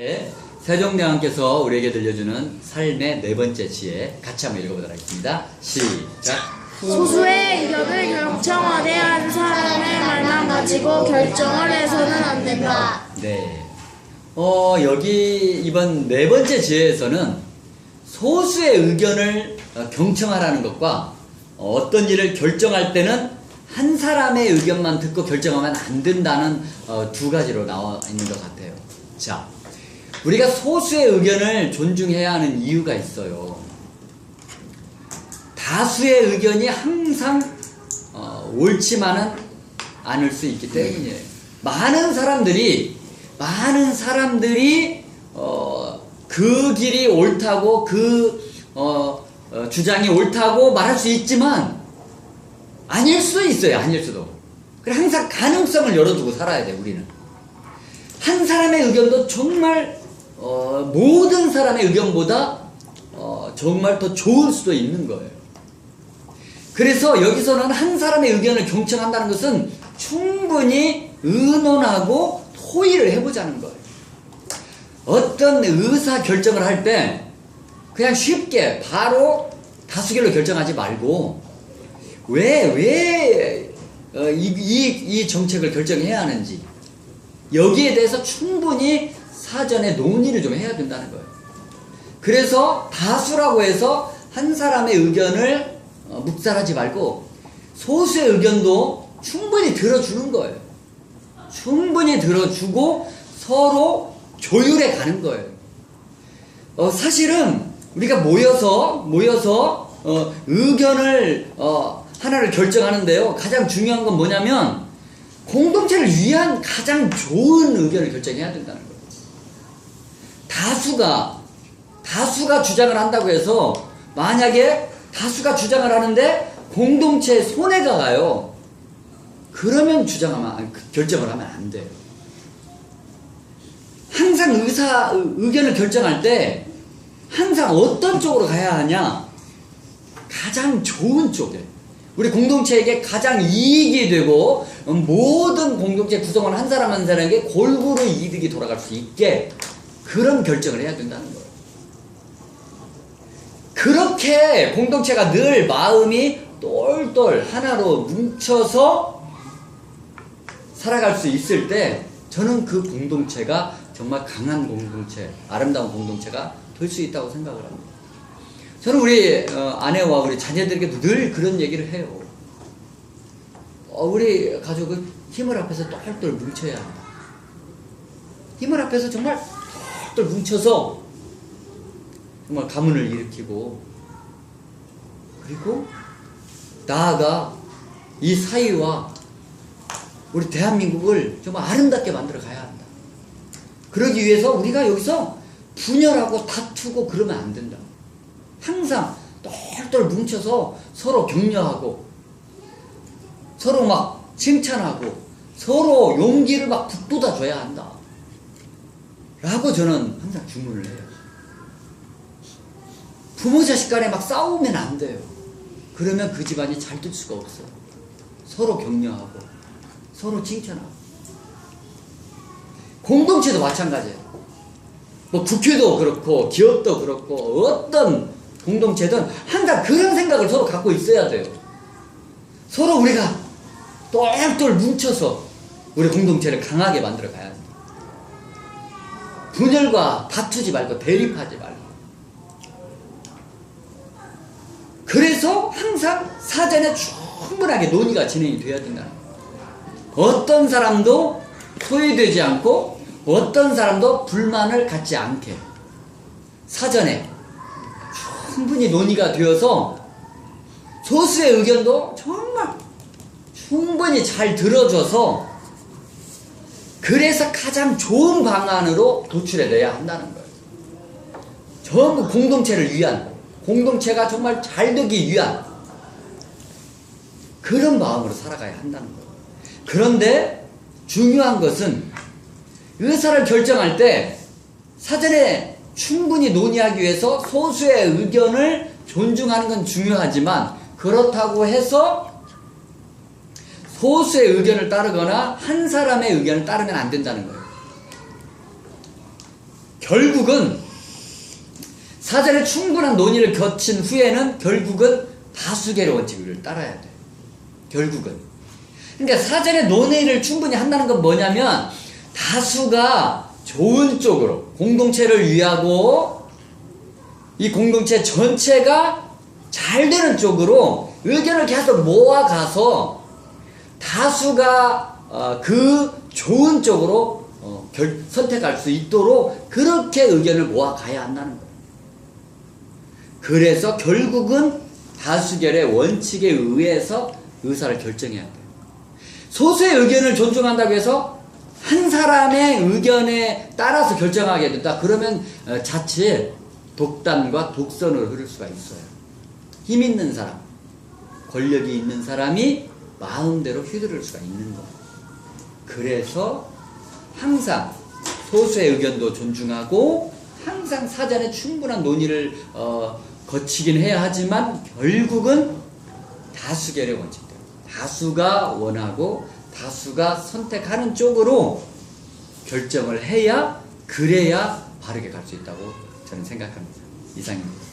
네, 세종대왕께서 우리에게 들려주는 삶의 네 번째 지혜 같이 한번 읽어보도록 하겠습니다. 시작. 소수의 의견을 경청하되 한 사람의 말만 가지고 결정을 해서는 안 된다. 네. 어, 여기 이번 네 번째 지혜에서는 소수의 의견을 어, 경청하라는 것과 어떤 일을 결정할 때는 한 사람의 의견만 듣고 결정하면 안 된다는 어, 두 가지로 나와 있는 것 같아요. 자, 우리가 소수의 의견을 존중해야 하는 이유가 있어요. 다수의 의견이 항상 어, 옳지만은 않을 수 있기 때문이에요. 많은 사람들이 많은 사람들이 어, 그 길이 옳다고 그 어, 어, 주장이 옳다고 말할 수 있지만 아닐 수도 있어요. 아닐 수도. 그래 항상 가능성을 열어두고 살아야 돼 우리는. 한 사람의 의견도 정말 어, 모든 사람의 의견보다 어, 정말 더 좋을 수도 있는 거예요. 그래서 여기서는 한 사람의 의견을 경청한다는 것은 충분히 의논하고 토의를 해보자는 거예요. 어떤 의사 결정을 할 때 그냥 쉽게 바로 다수결로 결정하지 말고 왜, 왜, 어, 이, 이, 이 정책을 결정해야 하는지 여기에 대해서 충분히 사전에 논의를 좀 해야 된다는 거예요. 그래서 다수라고 해서 한 사람의 의견을 어, 묵살하지 말고 소수의 의견도 충분히 들어주는 거예요. 충분히 들어주고 서로 조율해 가는 거예요. 어, 사실은 우리가 모여서 모여서 어, 의견을 어, 하나를 결정하는데요. 가장 중요한 건 뭐냐면 공동체를 위한 가장 좋은 의견을 결정해야 된다는 거예요. 다수가 다수가 주장을 한다고 해서 만약에 다수가 주장을 하는데 공동체에 손해가 가요. 그러면 주장하면 그 결정을 하면 안 돼요. 항상 의사 의- 의견을 결정할 때 항상 어떤 쪽으로 가야 하냐? 가장 좋은 쪽에 우리 공동체에게 가장 이익이 되고 모든 공동체 구성원 한 사람 한 사람에게 골고루 이득이 돌아갈 수 있게 그런 결정을 해야 된다는 거예요. 그렇게 공동체가 늘 마음이 똘똘 하나로 뭉쳐서 살아갈 수 있을 때 저는 그 공동체가 정말 강한 공동체, 아름다운 공동체가 될 수 있다고 생각을 합니다. 저는 우리 어, 아내와 우리 자녀들에게도 늘 그런 얘기를 해요. 어, 우리 가족은 힘을 앞에서 똘똘 뭉쳐야 한다. 힘을 앞에서 정말 똘똘 뭉쳐서 정말 가문을 일으키고 그리고 나아가 이 사회와 우리 대한민국을 정말 아름답게 만들어 가야 한다. 그러기 위해서 우리가 여기서 분열하고 다투고 그러면 안 된다. 항상 똘똘 뭉쳐서 서로 격려하고 서로 막 칭찬하고 서로 용기를 막 북돋아 줘야 한다. 라고 저는 항상 주문을 해요. 부모 자식 간에 막 싸우면 안 돼요. 그러면 그 집안이 잘 될 수가 없어요. 서로 격려하고 서로 칭찬하고 공동체도 마찬가지예요. 뭐 국회도 그렇고 기업도 그렇고 어떤 공동체든 항상 그런 생각을 서로 갖고 있어야 돼요. 서로 우리가 똘똘 뭉쳐서 우리 공동체를 강하게 만들어 가야 합니다. 분열과 다투지 말고 대립하지 말고. 그래서 항상 사전에 충분하게 논의가 진행이 된다는 거예요. 어떤 사람도 소외되지 않고 어떤 사람도 불만을 갖지 않게 사전에 충분히 논의가 되어서 소수의 의견도 정말 충분히 잘 들어줘서 그래서 가장 좋은 방안으로 도출해내야 한다는 거예요. 전부 공동체를 위한 공동체가 정말 잘 되기 위한 그런 마음으로 살아가야 한다는 거예요. 그런데 중요한 것은 의사를 결정할 때 사전에 충분히 논의하기 위해서 소수의 의견을 존중하는 건 중요하지만 그렇다고 해서 소수의 의견을 따르거나 한 사람의 의견을 따르면 안 된다는 거예요. 결국은 사전에 충분한 논의를 거친 후에는 결국은 다수결의 원칙을 따라야 돼. 결국은. 그러니까 사전에 논의를 충분히 한다는 건 뭐냐면 다수가 좋은 쪽으로 공동체를 위하고 이 공동체 전체가 잘 되는 쪽으로 의견을 계속 모아가서 다수가 어, 그 좋은 쪽으로 어, 결, 선택할 수 있도록 그렇게 의견을 모아 가야 한다는 거예요. 그래서 결국은 다수결의 원칙에 의해서 의사를 결정해야 돼요. 소수의 의견을 존중한다고 해서 한 사람의 의견에 따라서 결정하게 된다. 그러면 어, 자칫 독단과 독선으로 흐를 수가 있어요. 힘 있는 사람, 권력이 있는 사람이 마음대로 휘두를 수가 있는 거예요. 그래서 항상 소수의 의견도 존중하고 항상 사전에 충분한 논의를 어, 거치긴 해야 하지만 결국은 다수결의 원칙대로 다수가 원하고 다수가 선택하는 쪽으로 결정을 해야 그래야 바르게 갈 수 있다고 저는 생각합니다. 이상입니다.